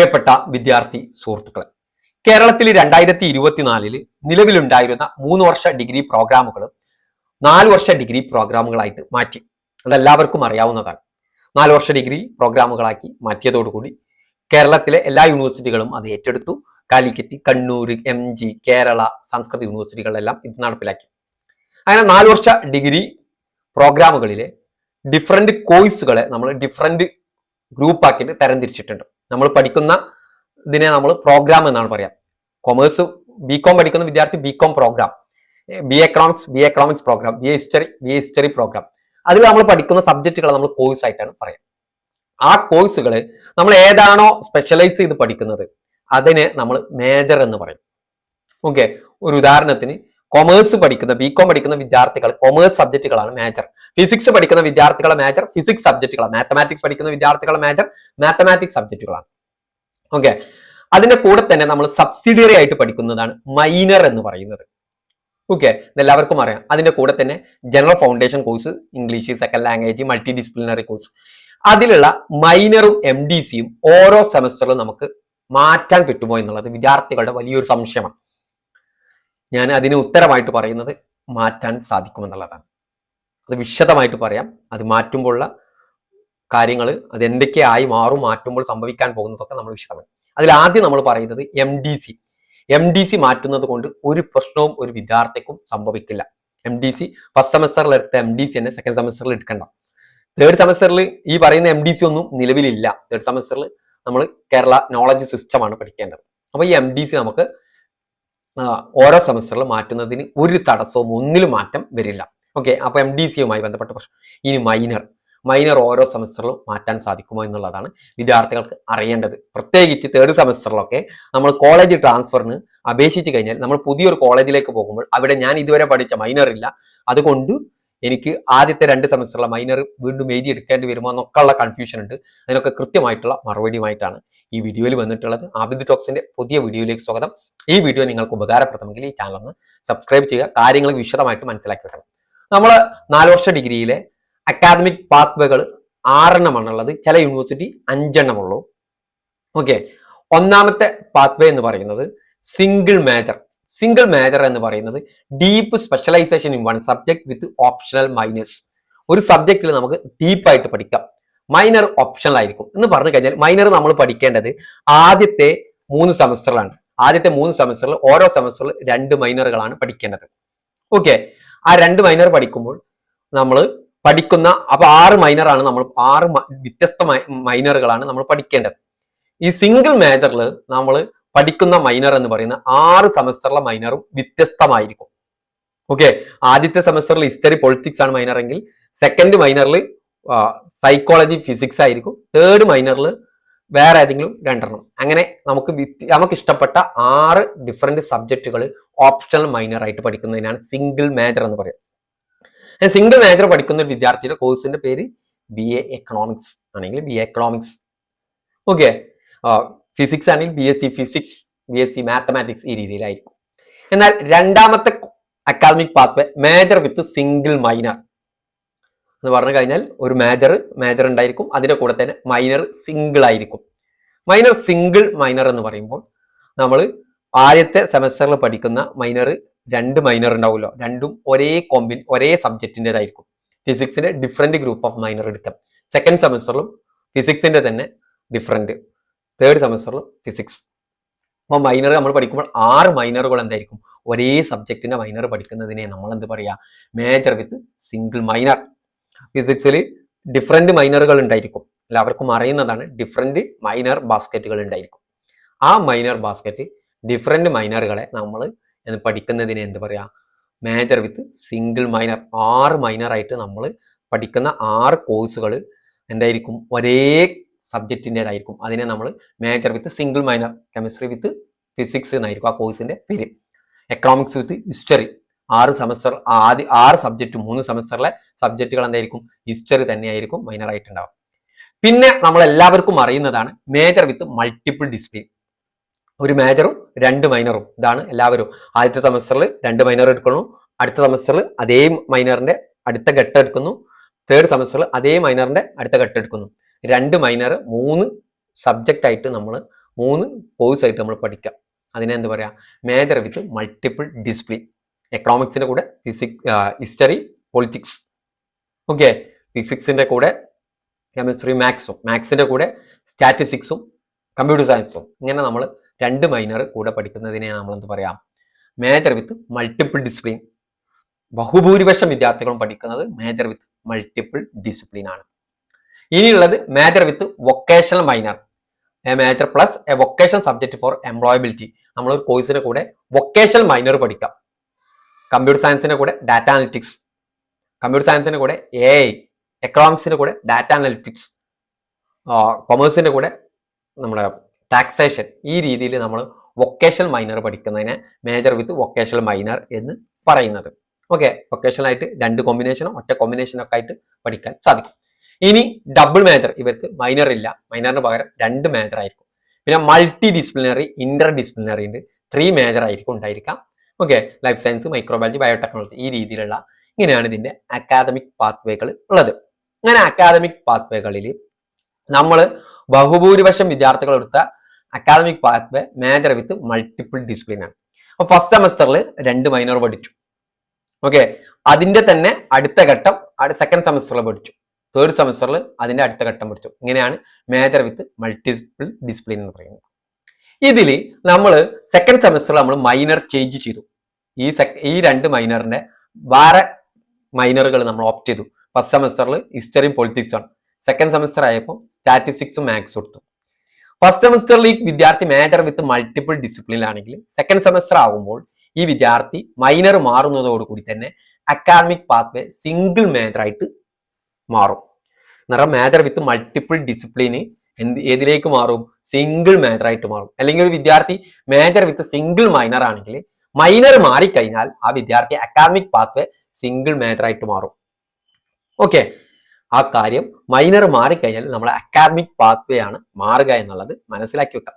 പ്രിയപ്പെട്ട വിദ്യാർത്ഥി സുഹൃത്തുക്കളെ കേരളത്തിൽ രണ്ടായിരത്തി ഇരുപത്തിനാലിൽ നിലവിലുണ്ടായിരുന്ന മൂന്ന് വർഷ ഡിഗ്രി പ്രോഗ്രാമുകളും നാല് വർഷ ഡിഗ്രി പ്രോഗ്രാമുകളായിട്ട് മാറ്റി. അതെല്ലാവർക്കും അറിയാവുന്നതാണ്. നാല് വർഷ ഡിഗ്രി പ്രോഗ്രാമുകളാക്കി മാറ്റിയതോടുകൂടി കേരളത്തിലെ എല്ലാ യൂണിവേഴ്സിറ്റികളും അത് ഏറ്റെടുത്തു. കാലിക്കറ്റ് കണ്ണൂർ എം ജി കേരള സംസ്കൃത യൂണിവേഴ്സിറ്റികളെല്ലാം ഇത് നടപ്പിലാക്കി. അങ്ങനെ നാല് വർഷ ഡിഗ്രി പ്രോഗ്രാമുകളിലെ ഡിഫറെന്റ് കോഴ്സുകളെ നമ്മൾ ഡിഫറെന്റ് ഗ്രൂപ്പാക്കിയിട്ട് തരംതിരിച്ചിട്ടുണ്ട്. നമ്മൾ പഠിക്കുന്ന ഇതിനെ നമ്മൾ പ്രോഗ്രാം എന്നാണ് പറയാം. കൊമേഴ്സ് ബി കോം പഠിക്കുന്ന വിദ്യാർത്ഥി B com program B economics B economics program B history B history program അതിൽ നമ്മൾ പഠിക്കുന്ന സബ്ജക്റ്റുകൾ നമ്മൾ കോഴ്സ് ആയിട്ടാണ് പറയാം. ആ കോഴ്സുകൾ നമ്മൾ ഏതാണോ സ്പെഷ്യലൈസ് ചെയ്ത് പഠിക്കുന്നത് അതിനെ നമ്മൾ മേജർ എന്ന് പറയും. ഓക്കെ ഒരു ഉദാഹരണത്തിന് കൊമേഴ്സ് പഠിക്കുന്ന ബി കോം പഠിക്കുന്ന വിദ്യാർത്ഥികൾ കൊമേഴ്സ് സബ്ജക്റ്റുകളാണ് മേജർ ഫിസിക്സ് പഠിക്കുന്ന വിദ്യാർത്ഥികളെ മേജർ ഫിസിക്സ് സബ്ജക്റ്റുകളാണ് മാത്തമാറ്റിക്സ് പഠിക്കുന്ന വിദ്യാർത്ഥികളെ മേജർ മാത്തമാറ്റിക്സ് സബ്ജക്റ്റുകളാണ് ഓക്കെ അതിന്റെ കൂടെ തന്നെ നമ്മൾ സബ്സിഡിയറി ആയിട്ട് പഠിക്കുന്നതാണ് മൈനർ എന്ന് പറയുന്നത്. ഓക്കെ ഇതെല്ലാവർക്കും അറിയാം. അതിന്റെ കൂടെ തന്നെ general foundation course English second language multi disciplinary course അതിലുള്ള മൈനറും എം ഡി സിയും ഓരോ സെമസ്റ്ററിലും നമുക്ക് മാറ്റാൻ കിട്ടുമോ എന്നുള്ളത് വിദ്യാർത്ഥികളുടെ വലിയൊരു സംശയമാണ്. ഞാൻ അതിന് ഉത്തരമായിട്ട് പറയുന്നത് മാറ്റാൻ സാധിക്കുമെന്നുള്ളതാണ്. അത് വിശദമായിട്ട് പറയാം. അത് മാറ്റുമ്പോഴുള്ള കാര്യങ്ങൾ അത് എന്തൊക്കെയായി മാറും മാറ്റുമ്പോൾ സംഭവിക്കാൻ പോകുന്നതൊക്കെ നമ്മൾ വിശദമാണ് അതിൽ ആദ്യം നമ്മൾ പറയുന്നത് M D C M D C മാറ്റുന്നത് കൊണ്ട് ഒരു പ്രശ്നവും ഒരു വിദ്യാർത്ഥിക്കും സംഭവിക്കില്ല. എം ഡി സി ഫസ്റ്റ് സെമസ്റ്ററിൽ എടുത്ത എം ഡി സി തന്നെ സെക്കൻഡ് സെമസ്റ്ററിൽ എടുക്കണ്ട. തേർഡ് സെമസ്റ്ററിൽ ഈ പറയുന്ന എം ഡി സി ഒന്നും നിലവിലില്ല. തേർഡ് സെമസ്റ്ററിൽ നമ്മൾ കേരള നോളജ് സിസ്റ്റമാണ് പഠിക്കേണ്ടത്. അപ്പൊ ഈ എം ഡി സി നമുക്ക് ഓരോ സെമസ്റ്ററിൽ മാറ്റുന്നതിന് ഒരു തടസ്സവും ഒന്നിലും മാറ്റം വരില്ല. ഓക്കെ അപ്പോൾ എം ഡി സിയുമായി ബന്ധപ്പെട്ട പ്രശ്നം. ഇനി മൈനർ മൈനർ ഓരോ സെമസ്റ്ററിലും മാറ്റാൻ സാധിക്കുമോ എന്നുള്ളതാണ് വിദ്യാർത്ഥികൾക്ക് അറിയേണ്ടത്. പ്രത്യേകിച്ച് തേർഡ് സെമസ്റ്ററിലൊക്കെ നമ്മൾ കോളേജ് ട്രാൻസ്ഫറിന് അപേക്ഷിച്ച് കഴിഞ്ഞാൽ നമ്മൾ പുതിയൊരു കോളേജിലേക്ക് പോകുമ്പോൾ അവിടെ ഞാൻ ഇതുവരെ പഠിച്ച മൈനർ ഇല്ല. അതുകൊണ്ട് എനിക്ക് ആദ്യത്തെ രണ്ട് സെമസ്റ്ററിലെ മൈനർ വീണ്ടും എഴുതി എടുക്കേണ്ടി വരുമോ എന്നൊക്കെ ഉള്ള കൺഫ്യൂഷൻ ഉണ്ട്. അതിനൊക്കെ കൃത്യമായിട്ടുള്ള മറുപടിയുമായിട്ടാണ് ഈ വീഡിയോയിൽ വന്നിട്ടുള്ളത്. ആബിദ് ടോക്സിന്റെ പുതിയ വീഡിയോയിലേക്ക് സ്വാഗതം. ഈ വീഡിയോ നിങ്ങൾക്ക് ഉപകാരപ്രദമെങ്കിൽ ഈ ചാനൽ ഒന്ന് സബ്സ്ക്രൈബ് ചെയ്യുക. കാര്യങ്ങൾ വിശദമായിട്ട് മനസ്സിലാക്കി വെക്കണം. നമ്മൾ നാല് വർഷ ഡിഗ്രിയിലെ അക്കാദമിക് പാത്വേകൾ ആറെണ്ണമാണുള്ളത്. ചില യൂണിവേഴ്സിറ്റി അഞ്ചെണ്ണമുള്ളൂ. ഓക്കെ ഒന്നാമത്തെ പാത്വേ എന്ന് പറയുന്നത് സിംഗിൾ മേജർ സിംഗിൾ മേജർ എന്ന് പറയുന്നത് deep specialisation in one subject with optional minus ഒരു സബ്ജക്റ്റിൽ നമുക്ക് ഡീപ്പായിട്ട് പഠിക്കാം. മൈനർ ഓപ്ഷണൽ ആയിരിക്കും. എന്ന് പറഞ്ഞു കഴിഞ്ഞാൽ മൈനർ നമ്മൾ പഠിക്കേണ്ടത് ആദ്യത്തെ മൂന്ന് സെമസ്റ്ററിലാണ് ആദ്യത്തെ മൂന്ന് സെമസ്റ്ററിൽ ഓരോ സെമസ്റ്ററിൽ രണ്ട് മൈനറുകളാണ് പഠിക്കേണ്ടത്. ഓക്കെ ആ രണ്ട് മൈനർ പഠിക്കുമ്പോൾ നമ്മൾ പഠിക്കുന്ന അപ്പൊ ആറ് മൈനറാണ് നമ്മൾ ആറ് വ്യത്യസ്ത മൈനറുകളാണ് നമ്മൾ പഠിക്കേണ്ടത്. ഈ സിംഗിൾ മേജറിൽ നമ്മൾ പഠിക്കുന്ന മൈനർ എന്ന് പറയുന്ന ആറ് സെമസ്റ്ററിലെ മൈനറും വ്യത്യസ്തമായിരിക്കും. ഓക്കെ ആദ്യത്തെ സെമസ്റ്ററിൽ ഹിസ്റ്ററി പൊളിറ്റിക്സ് ആണ് മൈനർ എങ്കിൽ സെക്കൻഡ് മൈനറിൽ സൈക്കോളജി ഫിസിക്സ് ആയിരിക്കും. തേർഡ് മൈനറിൽ വേറെ ഏതെങ്കിലും രണ്ടെണ്ണം. അങ്ങനെ നമുക്ക് നമുക്ക് ഇഷ്ടപ്പെട്ട ആറ് ഡിഫറെന്റ് സബ്ജക്റ്റുകൾ ഓപ്ഷണൽ മൈനർ ആയിട്ട് പഠിക്കുന്നതിനാണ് സിംഗിൾ മേജർ എന്ന് പറയുന്നത് സിംഗിൾ മേജർ പഠിക്കുന്ന ഒരു വിദ്യാർത്ഥിയുടെ കോഴ്സിന്റെ പേര് ബി എ എക്കണോമിക്സ് ആണെങ്കിൽ B A economics okay physics ആണെങ്കിൽ B S C physics B S C mathematics ഈ രീതിയിലായിരിക്കും. എന്നാൽ രണ്ടാമത്തെ academic pathway major with single minor എന്ന് പറഞ്ഞു കഴിഞ്ഞാൽ ഒരു മേജർ മേജർ ഉണ്ടായിരിക്കും. അതിന്റെ കൂടെ തന്നെ മൈനർ സിംഗിൾ ആയിരിക്കും. മൈനർ സിംഗിൾ മൈനർ എന്ന് പറയുമ്പോൾ നമ്മൾ ആദ്യത്തെ സെമസ്റ്ററിൽ പഠിക്കുന്ന മൈനർ രണ്ട് മൈനർ ഉണ്ടാവുമല്ലോ. രണ്ടും ഒരേ കോമ്പിൻ ഒരേ സബ്ജക്റ്റിന്റെതായിരിക്കും ഫിസിക്സിന്റെ ഡിഫറെന്റ് ഗ്രൂപ്പ് ഓഫ് മൈനർ എടുക്കാം. സെക്കൻഡ് സെമസ്റ്ററിലും ഫിസിക്സിന്റെ തന്നെ ഡിഫറെന്റ് തേർഡ് സെമസ്റ്ററിൽ ഫിസിക്സ് അപ്പോൾ മൈനർ നമ്മൾ പഠിക്കുമ്പോൾ ആറ് മൈനറുകൾ എന്തായിരിക്കും? ഒരേ സബ്ജക്റ്റിന്റെ മൈനർ പഠിക്കുന്നതിനെ നമ്മൾ എന്ത് പറയാ മേജർ വിത്ത് സിംഗിൾ മൈനർ ഫിസിക്സിൽ ഡിഫറെന്റ് മൈനറുകൾ ഉണ്ടായിരിക്കും. എല്ലാവർക്കും അറിയുന്നതാണ് ഡിഫറെന്റ് മൈനർ ബാസ്ക്കറ്റുകൾ ഉണ്ടായിരിക്കും. ആ മൈനർ ബാസ്ക്കറ്റ് ഡിഫറെന്റ് മൈനറുകളെ നമ്മൾ പഠിക്കുന്നതിനെ എന്ത് പറയാ? മേജർ വിത്ത് സിംഗിൾ മൈനർ ആറ് മൈനർ ആയിട്ട് നമ്മൾ പഠിക്കുന്ന ആറ് കോഴ്സുകൾ എന്തായിരിക്കും? ഒരേ സബ്ജക്റ്റിന്റെതായിരിക്കും അതിനെ നമ്മൾ major with single minor chemistry with physics എന്നായിരിക്കും ആ കോഴ്സിന്റെ പേര്. എക്കണോമിക്സ് വിത്ത് ഹിസ്റ്ററി ആറ് സെമസ്റ്റർ ആദ്യ ആറ് സബ്ജക്റ്റ് മൂന്ന് സെമസ്റ്ററിലെ സബ്ജക്റ്റുകൾ എന്തായിരിക്കും? ഹിസ്റ്ററി തന്നെയായിരിക്കും മൈനർ ആയിട്ടുണ്ടാവും പിന്നെ നമ്മൾ എല്ലാവർക്കും അറിയുന്നതാണ് മേജർ വിത്ത് മൾട്ടിപ്പിൾ ഡിസിപ്ലിൻ ഒരു മേജറും രണ്ട് മൈനറും ഇതാണ് എല്ലാവരും. ആദ്യത്തെ സെമസ്റ്ററിൽ രണ്ട് മൈനർ എടുക്കുന്നു. അടുത്ത സെമസ്റ്ററിൽ അതേ മൈനറിന്റെ അടുത്ത ഘട്ടം എടുക്കുന്നു. തേർഡ് സെമസ്റ്ററിൽ അതേ മൈനറിന്റെ അടുത്ത ഘട്ടം എടുക്കുന്നു. രണ്ട് മൈനർ മൂന്ന് സബ്ജക്റ്റ് ആയിട്ട് നമ്മൾ മൂന്ന് കോഴ്സ് ആയിട്ട് നമ്മൾ പഠിക്കാം. അതിനെ എന്താ പറയുക മേജർ വിത്ത് മൾട്ടിപ്പിൾ ഡിസിപ്ലിൻ എക്കണോമിക്സിന്റെ കൂടെ ഫിസിക് ഹിസ്റ്ററി പൊളിറ്റിക്സ് ഓക്കെ ഫിസിക്സിന്റെ കൂടെ കെമിസ്ട്രി മാത്സും മാത്സിന്റെ കൂടെ സ്റ്റാറ്റിസ്റ്റിക്സും കമ്പ്യൂട്ടർ സയൻസും ഇങ്ങനെ നമ്മൾ രണ്ട് മൈനർ കൂടെ പഠിക്കുന്നതിനെ നമ്മൾ എന്ത് പറയാം? മേജർ വിത്ത് മൾട്ടിപ്പിൾ ഡിസിപ്ലിൻ ബഹുഭൂരിപക്ഷം വിദ്യാർത്ഥികളും പഠിക്കുന്നത് മേജർ വിത്ത് മൾട്ടിപ്പിൾ ഡിസിപ്ലിൻ ആണ്. ഇനിയുള്ളത് major with vocational minor a major plus a vocational subject for employability നമ്മൾ ഒരു കോഴ്സിന്റെ കൂടെ വൊക്കേഷണൽ മൈനർ പഠിക്കാം. കമ്പ്യൂട്ടർ സയൻസിന്റെ കൂടെ ഡാറ്റ അനലിറ്റിക്സ് കമ്പ്യൂട്ടർ സയൻസിന്റെ കൂടെ എ ഐ എക്കണോമിക്സിന്റെ കൂടെ ഡാറ്റ അനലിറ്റിക്സ് കൊമേഴ്സിന്റെ കൂടെ നമ്മുടെ ടാക്സേഷൻ ഈ രീതിയിൽ നമ്മൾ വൊക്കേഷണൽ മൈനർ പഠിക്കുന്നതിനെ മേജർ വിത്ത് വൊക്കേഷണൽ മൈനർ എന്ന് പറയുന്നത്. ഓക്കെ വൊക്കേഷണൽ ആയിട്ട് രണ്ട് കോമ്പിനേഷനോ ഒറ്റ കോമ്പിനേഷനോ ഒക്കെ ആയിട്ട് പഠിക്കാൻ സാധിക്കും. ഇനി ഡബിൾ മേജർ ഇവർക്ക് മൈനർ ഇല്ല. മൈനറിന് പകരം രണ്ട് മേജർ ആയിരിക്കും. പിന്നെ മൾട്ടി ഡിസിപ്ലിനറി ഇന്റർ ഡിസിപ്ലിനറി ഉണ്ട് ത്രീ മേജർ ആയിരിക്കും ഉണ്ടായിരിക്കാം. Okay life science microbiology biotechnology ഈ രീതിയിലുള്ള ഇങ്ങനെയാണ് ഇതിന്റെ അക്കാദമിക് പാത്വേകൾ ഉള്ളത്. അങ്ങനെ അക്കാദമിക് പാത്വേകളിൽ നമ്മൾ ബഹുഭൂരിപക്ഷം വിദ്യാർത്ഥികൾ എടുത്ത academic pathway major with multiple discipline ആണ്. അപ്പൊ ഫസ്റ്റ് സെമസ്റ്ററിൽ രണ്ട് മൈനർ പഠിച്ചു. ഓക്കെ അതിന്റെ തന്നെ അടുത്ത ഘട്ടം സെക്കൻഡ് സെമസ്റ്ററിൽ പഠിച്ചു. തേർഡ് സെമസ്റ്ററിൽ അതിന്റെ അടുത്ത ഘട്ടം പഠിച്ചു ഇങ്ങനെയാണ് മേജർ വിത്ത് മൾട്ടിപ്പിൾ ഡിസിപ്ലിൻ എന്ന് പറയുന്നത്. ഇതിൽ നമ്മൾ സെക്കൻഡ് സെമസ്റ്ററിൽ നമ്മൾ മൈനർ ചേഞ്ച് ചെയ്തു. ഈ സെക് ഈ രണ്ട് മൈനറിന്റെ വേറെ മൈനറുകൾ നമ്മൾ ഓപ്റ്റ് ചെയ്തു. ഫസ്റ്റ് സെമസ്റ്ററിൽ ഹിസ്റ്ററിയും പൊളിറ്റിക്സും സെക്കൻഡ് സെമസ്റ്റർ ആയപ്പോൾ സ്റ്റാറ്റിസ്റ്റിക്സും മാത്സും കൊടുത്തു ഫസ്റ്റ് സെമസ്റ്ററിൽ ഈ വിദ്യാർത്ഥി മേജർ വിത്ത് മൾട്ടിപ്പിൾ ഡിസിപ്ലിനിലാണെങ്കിൽ സെക്കൻഡ് സെമസ്റ്റർ ആകുമ്പോൾ ഈ വിദ്യാർത്ഥി മൈനർ മാറുന്നതോടുകൂടി തന്നെ അക്കാദമിക് പാത്വേ സിംഗിൾ മേജർ ആയിട്ട് മാറും. നിറം മാറ്റർ വിത്ത് മൾട്ടിപ്പിൾ ഡിസിപ്ലിന് എന്ത് ഏതിലേക്ക് മാറും? സിംഗിൾ മാറ്റർ ആയിട്ട് മാറും. അല്ലെങ്കിൽ ഒരു വിദ്യാർത്ഥി മേജർ വിത്ത് സിംഗിൾ മൈനർ ആണെങ്കിൽ മൈനർ മാറിക്കഴിഞ്ഞാൽ ആ വിദ്യാർത്ഥി അക്കാദമിക് പാത്ത് സിംഗിൾ മേജർ ആയിട്ട് മാറും. ഓക്കെ ആ കാര്യം മൈനർ മാറിക്കഴിഞ്ഞാൽ നമ്മൾ അക്കാദമിക് പാത്വേ ആണ് മാറുക എന്നുള്ളത് മനസ്സിലാക്കി വെക്കാം.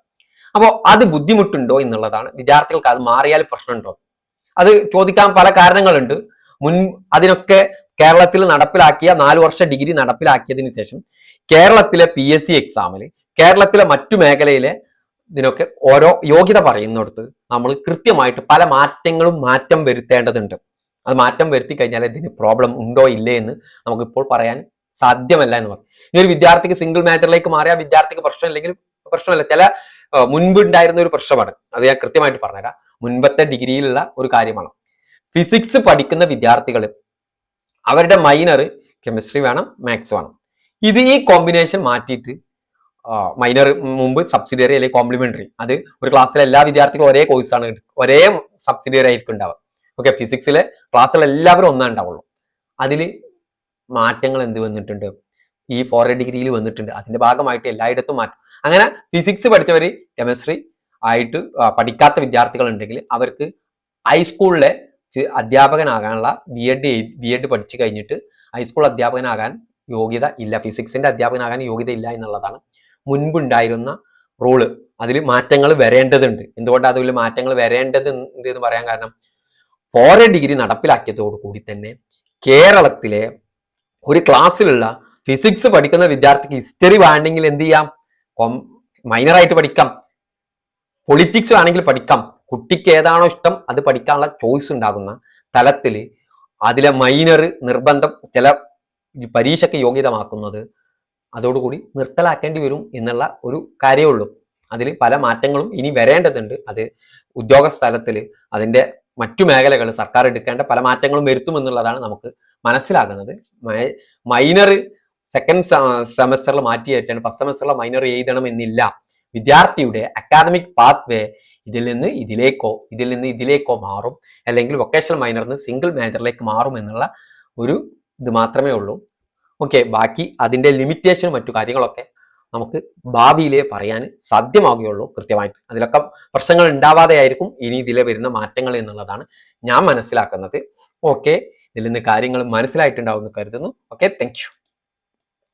അപ്പോൾ അത് ബുദ്ധിമുട്ടുണ്ടോ എന്നുള്ളതാണ്. വിദ്യാർത്ഥികൾക്ക് അത് മാറിയാൽ പ്രശ്നമുണ്ടോ? അത് ചോദിക്കാൻ പല കാരണങ്ങളുണ്ട്. മുൻ അതിനൊക്കെ കേരളത്തിൽ നടപ്പിലാക്കിയ നാല് വർഷ ഡിഗ്രി നടപ്പിലാക്കിയതിനു ശേഷം കേരളത്തിലെ പി എസ് സി എക്സാമിൽ കേരളത്തിലെ മറ്റു മേഖലയിലെ ഇതിനൊക്കെ ഓരോ യോഗ്യത പറയുന്നിടത്ത് നമ്മൾ കൃത്യമായിട്ട് പല മാറ്റങ്ങളും മാറ്റം വരുത്തേണ്ടതുണ്ട്. അത് മാറ്റം വരുത്തി കഴിഞ്ഞാൽ ഇതിന് പ്രോബ്ലം ഉണ്ടോ ഇല്ലേ എന്ന് നമുക്കിപ്പോൾ പറയാൻ സാധ്യമല്ല എന്ന് പറയും. ഇനി ഒരു വിദ്യാർത്ഥിക്ക് സിംഗിൾ മാറ്ററിലേക്ക് മാറിയ വിദ്യാർത്ഥിക്ക് പ്രശ്നമില്ലെങ്കിൽ പ്രശ്നമല്ല. ചില മുൻപ് ഉണ്ടായിരുന്ന ഒരു പ്രശ്നമാണ്. അത് ഞാൻ കൃത്യമായിട്ട് പറഞ്ഞുതരാം. മുൻപത്തെ ഡിഗ്രിയിലുള്ള ഒരു കാര്യമാണ്. ഫിസിക്സ് പഠിക്കുന്ന വിദ്യാർത്ഥികൾ അവരുടെ മൈനർ കെമിസ്ട്രി വേണം മാത്സ് വേണം. ഇത് ഈ കോമ്പിനേഷൻ മാറ്റിയിട്ട് മൈനർ മുമ്പ് സബ്സിഡിയറി അല്ലെങ്കിൽ കോംപ്ലിമെന്ററി അത് ഒരു ക്ലാസ്സിലെ എല്ലാ വിദ്യാർത്ഥികളും ഒരേ കോഴ്സാണ് ഒരേ സബ്സിഡിയറി ആയിരിക്കും ഉണ്ടാവുക. ഓക്കെ ഫിസിക്സിലെ ക്ലാസ്സിൽ എല്ലാവരും ഒന്നാണ് ഉണ്ടാവുള്ളൂ. അതിൽ മാറ്റങ്ങൾ എന്ത് വന്നിട്ടുണ്ട്? ഈ ഫോർ ഡിഗ്രിയിൽ വന്നിട്ടുണ്ട്. അതിന്റെ ഭാഗമായിട്ട് എല്ലായിടത്തും മാറ്റം. അങ്ങനെ ഫിസിക്സ് പഠിച്ചവർ കെമിസ്ട്രി ആയിട്ട് പഠിക്കാത്ത വിദ്യാർത്ഥികൾ ഉണ്ടെങ്കിൽ അവർക്ക് ഹൈസ്കൂളിലെ അധ്യാപകനാകാനുള്ള ബി എഡ് ബി എഡ് പഠിച്ചു കഴിഞ്ഞിട്ട് ഹൈസ്കൂൾ അധ്യാപകനാകാൻ യോഗ്യത ഇല്ല. ഫിസിക്സിന്റെ അധ്യാപകനാകാൻ യോഗ്യത ഇല്ല എന്നുള്ളതാണ് മുൻപുണ്ടായിരുന്ന റൂൾ അതിൽ മാറ്റങ്ങൾ വരേണ്ടതുണ്ട്. എന്തുകൊണ്ടാണ് അതിൽ മാറ്റങ്ങൾ വരേണ്ടത് എന്ന് പറയാൻ കാരണം ഫോർ ഡിഗ്രി നടപ്പിലാക്കിയതോടു കൂടി തന്നെ കേരളത്തിലെ ഒരു ക്ലാസ്സിലുള്ള ഫിസിക്സ് പഠിക്കുന്ന വിദ്യാർത്ഥിക്ക് ഹിസ്റ്ററി വേണമെങ്കിൽ എന്ത് ചെയ്യാം? മൈനറായിട്ട് പഠിക്കാം. പൊളിറ്റിക്സ് വേണമെങ്കിൽ പഠിക്കാം. കുട്ടിക്ക് ഏതാണോ ഇഷ്ടം അത് പഠിക്കാനുള്ള ചോയ്സ് ഉണ്ടാകുന്ന തലത്തിൽ അതിലെ മൈനർ നിർബന്ധം ചില പരീക്ഷയ്ക്ക് യോഗ്യതമാക്കുന്നത് അതോടുകൂടി നിർത്തലാക്കേണ്ടി വരും എന്നുള്ള ഒരു കാര്യമേ ഉള്ളൂ. അതിൽ പല മാറ്റങ്ങളും ഇനി വരേണ്ടതുണ്ട്. അത് ഉദ്യോഗസ്ഥ തലത്തിൽ അതിന്റെ മറ്റു മേഖലകൾ സർക്കാർ എടുക്കേണ്ട പല മാറ്റങ്ങളും വരുത്തുമെന്നുള്ളതാണ് നമുക്ക് മനസ്സിലാകുന്നത്. മൈനർ സെക്കൻഡ് സെമസ്റ്ററിൽ മാറ്റി വെച്ചാണ് ഫസ്റ്റ് സെമസ്റ്ററിൽ മൈനർ എഴുതണം എന്നില്ല വിദ്യാർത്ഥിയുടെ അക്കാദമിക് പാത്വേ ഇതിൽ നിന്ന് ഇതിലേക്കോ ഇതിൽ നിന്ന് ഇതിലേക്കോ മാറും. അല്ലെങ്കിൽ വൊക്കേഷണൽ മൈനറിൽ നിന്ന് സിംഗിൾ മേജറിലേക്ക് മാറും എന്നുള്ള ഒരു ഇത് മാത്രമേ ഉള്ളൂ. ഓക്കെ ബാക്കി അതിന്റെ ലിമിറ്റേഷനും മറ്റു കാര്യങ്ങളൊക്കെ നമുക്ക് ഭാവിയിലേ പറയാൻ സാധ്യമാവുകയുള്ളൂ കൃത്യമായിട്ട്. അതിലൊക്കെ പ്രശ്നങ്ങൾ ഉണ്ടാവാതെ ആയിരിക്കും ഇനി ഇതിലെ വരുന്ന മാറ്റങ്ങൾ എന്നുള്ളതാണ് ഞാൻ മനസ്സിലാക്കുന്നത്. ഓക്കെ ഇതിൽ നിന്ന് കാര്യങ്ങൾ മനസ്സിലായിട്ടുണ്ടാവും എന്ന് കരുതുന്നു ഓക്കെ താങ്ക്